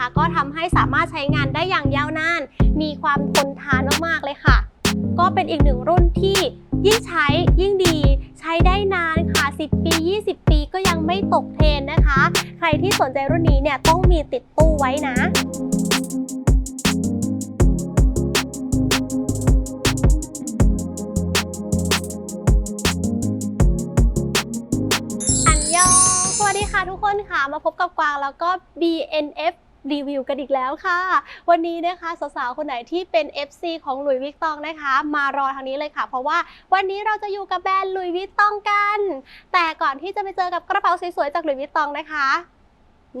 คะก็ทำให้สามารถใช้งานได้อย่างยาวนาน มีความทนทานมากๆเลยค่ะ ก็เป็นอีกหนึ่งรุ่นที่ยิ่งใช้ยิ่งดี ใช้ได้นานค่ะ 10 ปี 20 ปีก็ยังไม่ตกเทรนนะคะ ใครที่สนใจรุ่นนี้เนี่ยต้องมีติดตู้ไว้นะอันยองสวัสดีค่ะทุกคนค่ะมาพบกับกวางแล้วก็ BNF รีวิวกันอีกแล้วค่ะ วันนี้นะคะสาวๆคนไหนที่เป็น FC ของหลุยวิกตองนะคะ มารอทางนี้เลยค่ะ เพราะว่าวันนี้เราจะอยู่กับแบรนด์หลุยวิกตองกัน แต่ก่อนที่จะไปเจอกับกระเป๋าสวยๆจากหลุยวิกตองนะคะ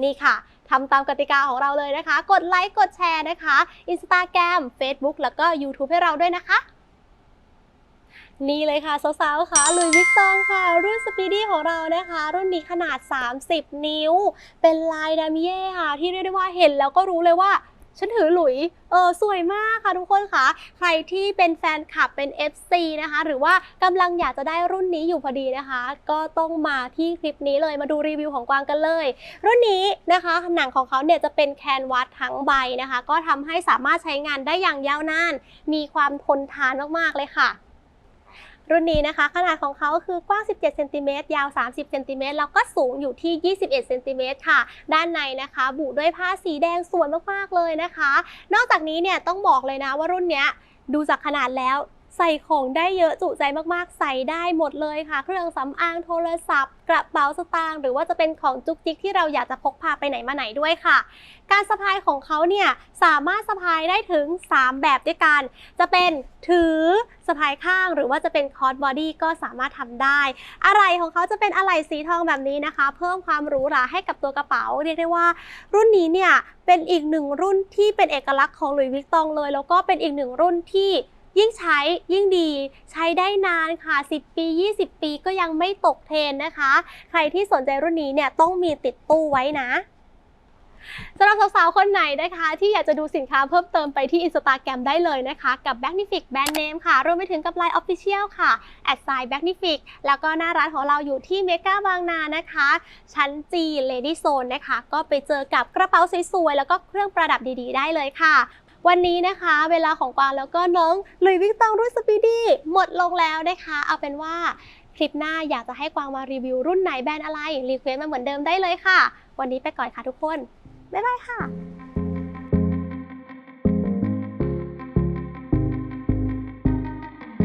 นี่ค่ะทำตามกติกาของเราเลยนะคะ กดไลค์กดแชร์นะคะ Instagram Facebook แล้วก็ YouTube ให้เราด้วยนะคะ นี่เลยค่ะ สาวๆค่ะลุยวิกตองค่ะ รุ่นสปีดี้ของเรานะคะ รุ่นนี้ขนาด 30 นิ้ว เป็นลายดามิเย่ค่ะ ที่เรียกได้ว่าเห็นแล้วก็รู้เลยว่าฉันถือหลุย เออสวยมากค่ะทุกคนค่ะ ใครที่เป็นแฟนคลับเป็น FC นะคะ หรือว่ากำลังอยากจะได้รุ่นนี้อยู่พอดีนะคะ ก็ต้องมาที่คลิปนี้เลยมาดูรีวิวของกวางกันเลย รุ่นนี้นะคะ หนังของเขาเนี่ยจะเป็นแคนวาสทั้งใบนะคะ ก็ทำให้สามารถใช้งานได้อย่างยาวนาน มีความทนทานมากๆเลยค่ะ รุ่นนี้นะคะ ขนาดของเขาคือกว้าง 17เซนติเมตรยาว 30เซนติเมตรแล้วก็สูงอยู่ที่ 21เซนติเมตรค่ะ ด้านในนะคะ บุด้วยผ้าสีแดงสวยมากๆเลยนะคะ นอกจากนี้เนี่ยต้องบอกเลยนะว่ารุ่นเนี้ยดูจากขนาดแล้ว ใส่ของได้เยอะจุใจมากๆ ใส่ได้หมดเลยค่ะ เครื่องสำอางโทรศัพท์ กระเป๋าสตางค์หรือว่าจะเป็นของจุกจิกที่เราอยากจะพกพาไปไหนมาไหนด้วยค่ะ การสะพายของเขาเนี่ยสามารถสะพายได้ถึง 3 แบบด้วยกัน จะเป็นถือสะพายข้างหรือว่าจะเป็นคอร์สบอดี้ก็สามารถทำได้อะไรของเขาจะเป็นอะไหล่สีทองแบบนี้นะคะ เพิ่มความหรูหราให้กับตัวกระเป๋าเรียกได้ว่า รุ่นนี้เนี่ยเป็นอีกหนึ่งรุ่นที่เป็นเอกลักษณ์ของหลุยส์วิกตองเลย แล้วก็เป็นอีกหนึ่งรุ่นที่ ยิ่งใช้ยิ่งดีใช้ได้นานค่ะ 10 ปี 20 ปีก็ยังไม่ตกเทรนนะคะ ใครที่สนใจรุ่นนี้เนี่ยต้องมีติดตู้ไว้นะสำหรับสาวๆ คนไหนนะคะ ที่อยากจะดูสินค้าเพิ่มเติมไปที่ Instagram ได้เลยนะคะ กับ b a g n i f i c Brand Name ค่ะ รวมไปถึงกับ Line Official ค่ะ a d s i g n b a g n i f i c แล้วก็หน้าร้านของเราอยู่ที่เมกาบางนานะคะ ชั้น G Lady Zone นะคะ ก็ไปเจอกับกระเป๋าสวยๆ แล้วก็เครื่องประดับดีๆ ได้เลยค่ะ วันนี้นะคะ เวลาของกวางแล้วก็น้องลุยวิกตองรุ่นสปีดี้หมดลงแล้วนะคะ เอาเป็นว่าคลิปหน้าอยากจะให้กวางมารีวิวรุ่นไหนแบรนด์อะไรรีเควส์มาเหมือนเดิมได้เลยค่ะ วันนี้ไปก่อนค่ะทุกคน บ๊ายบายค่ะ